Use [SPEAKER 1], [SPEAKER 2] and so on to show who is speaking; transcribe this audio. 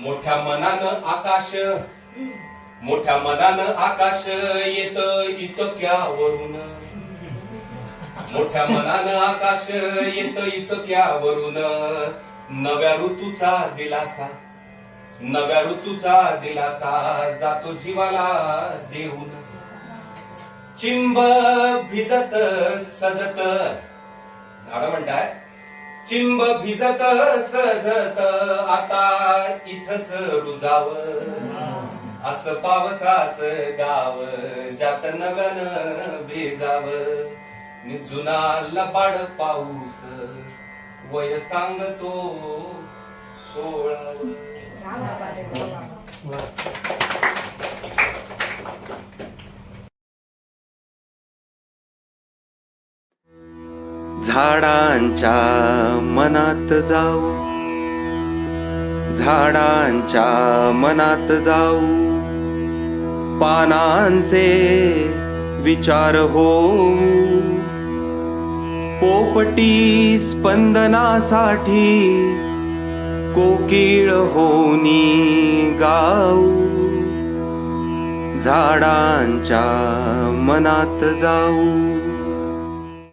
[SPEAKER 1] मोठ्या मनानं आकाश. मोठ्या मनानं आकाश येत इतक्यावरून. मोठ्या मनानं आकाश येत इतक्यावरून. नव्या ऋतूचा दिलासा. नव्या ऋतूचा दिलासा जातो जीवाला देऊन. चिंब भिजत सजत. झाड म्हणताय? चिंब भिजत सजत आता इथच रुजाव. असं पावसाच गाव ज्यात नगन भिजाव. मी जुना लबाड पाऊस वय सांगतो सोळा
[SPEAKER 2] झाडांच्या मनात जाऊ. झाडांच्या मनात जाऊ. पानांचे विचार हो पोपटी स्पंदनासाठी कोकिळ होनी गाऊ. झाडांच्या मनात जाऊ.